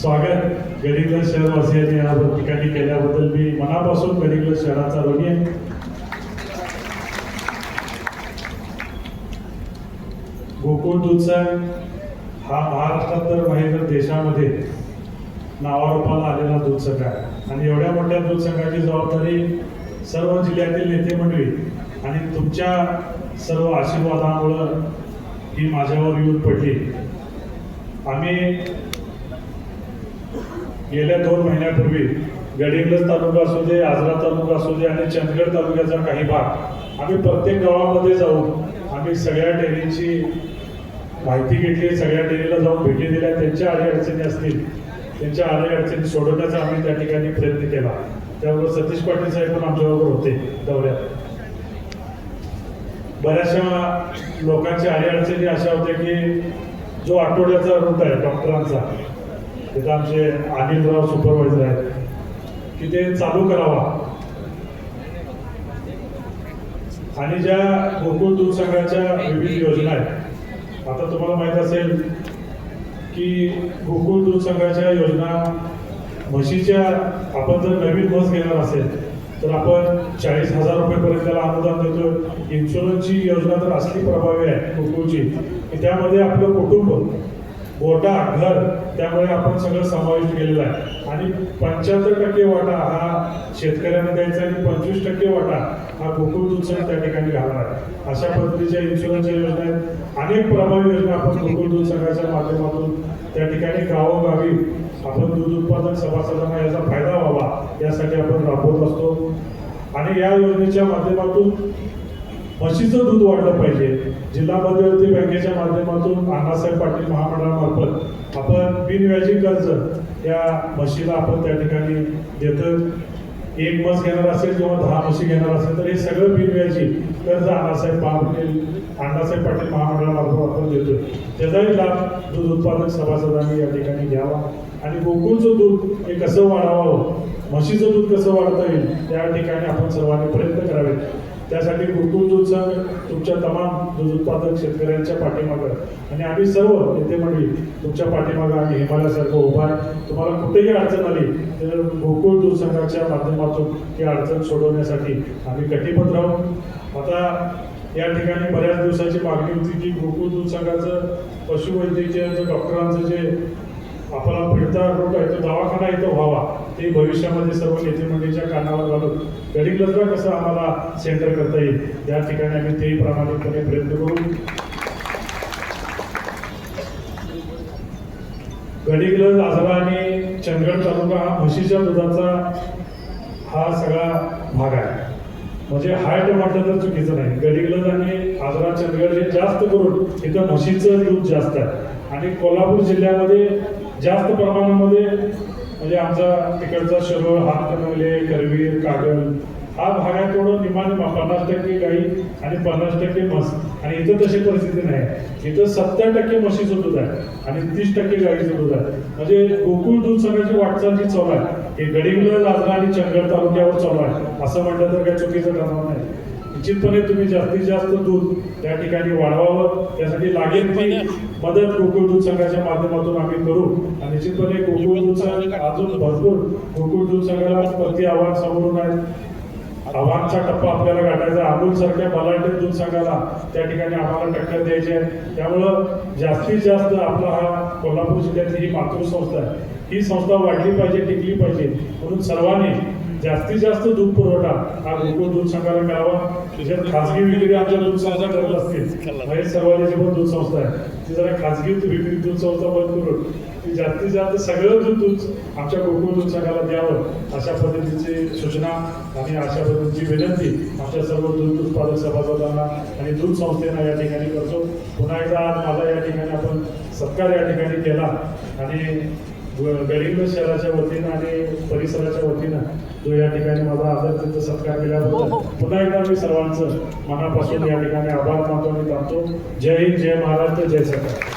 स्वागत. गडिंग्लज शहरवासियांनी या ठिकाणी केल्याबद्दल मी मनापासून गडिंग्लज शहराचा ऋणी आहे. गोकुळ दूधसंघ हा महाराष्ट्रात तर नाही तर देशामध्ये नावारूपाला आलेला दूध संघ आहे. आणि एवढ्या मोठ्या दूध संघाची जबाबदारी सर्व जिल्ह्यातील नेते मंडळी आणि तुमच्या सर्व आशीर्वादामुळं ही माझ्यावर येऊन पडली. आम्ही गेल्या दोन महिन्यापूर्वी गडिंग्लज तालुका असू दे आजरा तालुका असू दे आणि चंदगड तालुक्याचा काही भाग आम्ही प्रत्येक गावामध्ये जाऊन आम्ही सगळ्या डेअरींची माहिती घेतली सगळ्या डेअरीला जाऊन भेटी दिल्या. त्यांच्या अडी अडचणी असतील त्यांच्या आधी अडचणी सोडवण्याचा आम्ही त्या ठिकाणी प्रयत्न केला. त्याबरोबर सतीश पाटील साहेब पण आमच्याबरोबर होते दौऱ्यात. बऱ्याचशा लोकांच्या अडी अडचणी अशा होत्या की जो आठवड्याचा रूट आहे डॉक्टरांचा तिथं आमचे अनिलराव सुपरवायझर आहेत. की ते चालू करावा. आणि ज्या गोकुळ दूध संघाच्या विविध योजना आहेत आता तुम्हाला माहीत असेल की गोकुळ दूध संघाच्या योजना म्हशीच्या आपण जर नवीन बस घेणार असेल तर आपण चाळीस हजार रुपयेपर्यंत त्याला अनुदान देतो इन्शुरन्सची योजना तर असली प्रभावी आहे गोकुळची. की त्यामध्ये आपलं कुटुंब गोटा घर त्यामुळे आपण सगळं समाविष्ट केलेलं आहे. आणि पंच्याहत्तर टक्के वाटा हा शेतकऱ्यांना द्यायचा आणि पंचवीस टक्के वाटा हा गोकुळ दूध त्या ठिकाणी घालणार आहे. अशा पद्धतीच्या इन्शुरन्सच्या योजना आहेत. अनेक प्रभावी योजना आपण गोकुळ दूध संघाच्या माध्यमातून त्या ठिकाणी गावोगावी आपण दूध उत्पादक सभासदांना याचा फायदा व्हावा यासाठी आपण राबवत असतो. आणि या योजनेच्या माध्यमातून म्हशीचं दूध वाढलं पाहिजे. जिल्हा मध्यवर्ती बँकेच्या माध्यमातून अण्णासाहेब पाटील महामंडळामार्फत आपण बिनव्याजी कर्ज या म्हशीला आपण त्या ठिकाणी देतो एक म्हस घेणार असेल किंवा दहा म्हशी घेणार असेल तर हे सगळं बिनव्याजी कर्ज अण्णासाहेब पाटील अण्णासाहेब पाटील महामंडळामार्फत आपण देतो त्याचाही लाभ दूध उत्पादक सभासदांनी या ठिकाणी घ्यावा. आणि गोकुळचं दूध हे कसं वाढावं? म्हशीचं दूध कसं वाढता येईल? त्या ठिकाणी आपण सर्वांनी प्रयत्न करावे त्यासाठी गोकुळ दूध तुमच्या तमाम दूध उत्पादक शेतकऱ्यांच्या पाठीमागं. आणि आम्ही सर्व नेते मंडळी तुमच्या पाठीमागं आम्ही हिमालयासारखं उभा आहे. तुम्हाला कुठेही अडचण आली तर गोकुळ दूध संघाच्या माध्यमातून ही अडचण सोडवण्यासाठी आम्ही कटिबद्ध राहू. आता या ठिकाणी बऱ्याच दिवसाची मागणी होती की गोकुळ दूध संघाचं पशुवैद्यकीय जे डॉक्टरांचं जे आपला फिरता रोग आहे तो दवाखाना इथं व्हावा. ते भविष्यामध्ये सर्व नेते मंडळीच्या कानावर घालून गडिंग्लजला कसं आम्हाला सेंटर करता येईल? या ठिकाणी आम्ही तेही प्रामाणिकपणे प्रयत्न करू. गडीगलज आजरा आणि चंदगड तालुका हा म्हशीच्या दुधाचा हा सगळा भाग आहे. म्हणजे हार्ट म्हटलं तर चुकीचं नाही. गडीगलज आणि आजरा चंदगड हे जास्त करून इथं म्हशीचं दूध जास्त आहे. आणि कोल्हापूर जिल्ह्यामध्ये जास्त प्रमाणामध्ये म्हणजे आमचा तिकडचा शिरोळ हातकणंगले करवीर कागल हा भाग आहे थोडं पन्नास टक्के गाई आणि पन्नास टक्के म्हस. आणि इथं तशी परिस्थिती नाही. इथं सत्तर टक्के म्हशीचं दूध आहे आणि तीस टक्के गाईचं दूध आहे म्हणजे गोकुळ दूध सगळ्याची वाटचाल जी चालू आहे. हे गडिंग्लज आजरा आणि चंगळ तालुक्यावर चालू आहे. असं म्हटलं तर काही चुकीचं ठरणार नाही. निश्चितपणे तुम्ही जास्तीत जास्त दूध त्या ठिकाणी वाढवावं. त्यासाठी लागेल ती मदत गोकुळ दूध संघाच्या माध्यमातून आम्ही करू. आणि निश्चितपणे गोकुळ दूध संघ अजून भरपूर गोकुळ दूध संघाला प्रति आव्हान समोरून आहे. आव्हानचा टप्पा आपल्याला गाठायचा अमूल सारख्या बलाढ्य दूध संघाला त्या ठिकाणी आम्हाला टक्कर द्यायची आहे. त्यामुळं जास्तीत जास्त आपला हा कोल्हापूर जिल्ह्यातली ही मातृसंस्था आहे. ही संस्था वाढली पाहिजे टिकली पाहिजे. म्हणून सर्वांनी जास्तीत जास्त दूध पुरवठा हा गोकुळ दूध संघाला करावा. त्याच्यात खाजगी विक्री आमच्या दूध संस्था करत असतील. म्हणजे महेश सर्वांची पण दूध संस्था आहे ती जरा खाजगी विक्री दूध संस्था बंद करून ती जास्तीत जास्त सगळं दूध दूध आमच्या गोकुळ दूध संघाला द्यावं अशा पद्धतीची सूचना आणि अशा पद्धतीची विनंती आमच्या सर्व दूध उत्पादक सभासदांना आणि दूध संस्थेना या ठिकाणी करतो. पुन्हा एकदा आज माझा या ठिकाणी आपण सत्कार या ठिकाणी केला आणि गडिंग्लज शहराच्या वतीनं आणि परिसराच्या वतीनं जो या ठिकाणी माझा आदर सत्कार केल्याबद्दल पुन्हा एकदा मी सर्वांचं मनापासून या ठिकाणी आभार मानतो आणि थांबतो. जय हिंद जय महाराष्ट्र जय सरकार.